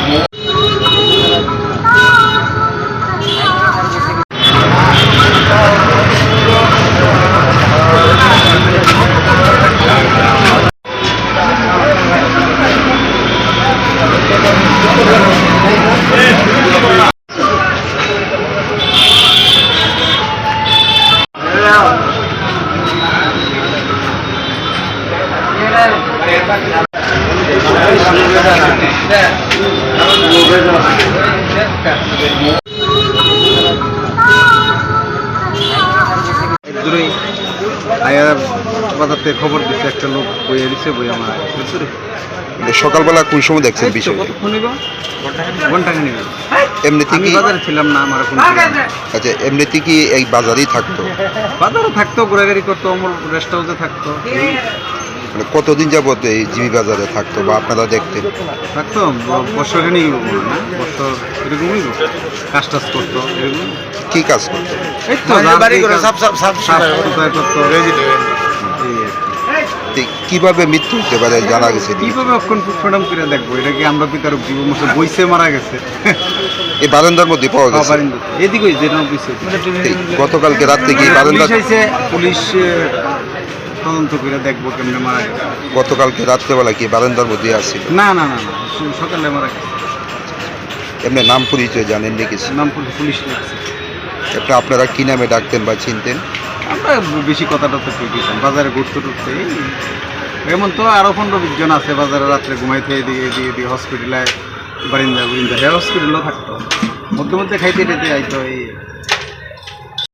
Yeah. খবর দিচ্ছে একটা লোক বইয়ে দিচ্ছে বই আমার সকালবেলা কোন সময় দেখছেন বিষয় ঘণ্টা এমনিতে কি বাজারে ছিলাম না আমার ফোন আচ্ছা এমনিতে কি এই বাজারেই থাকতো? বাজারে থাকতো ঘোরাঘুরি করতো আমার রেস্ট হাউসে থাকতো। মানে কতদিন যাবত এই জিবি বাজারে থাকতো বা আপনারা দেখতেন? থাকতো ব- বছর না বছর এরকমই কাজ টাজ করতো এরকম কি কাজ করতো? এই তো কীভাবে মৃত্যু হতে পারে জানা গেছে? কীভাবে অক্ষণ ফুটফাটাম করে দেখব? এটা কি আমরা পিতার জীবন মশে বইসে মারা গেছে? এই বারান্দার মধ্যে পাওয়া গেছে। এদিকে গতকালকে রাত্রে কি বারান্দা পুলিশ তদন্ত করে দেখব কেমনে মারা গেছে গতকালকে রাত্রেবেলা কি বারান্দার মধ্যে আসছিল? না না না না সু- সকালে মারা গেছে। এমনি নাম পরিচয় জানেন নাকি নাম পুলিশ লিখছে এটা আপনারা কি নামে ডাকতেন বা চিনতেন? আমরা বেশি কথাটা তো ঠিক দিতাম বাজারে ঘুরতে টুরতে এই। এমন তো আরও পনেরো বিশ জন আছে বাজারে রাত্রে ঘুমাইতে এদিকে এদিকে এদিকে হসপিটালে বারিন্দা বারিন্দা। হ্যাঁ হসপিটালও থাকতো। মধ্যে মধ্যে খাইতে টেতে আইতো এই।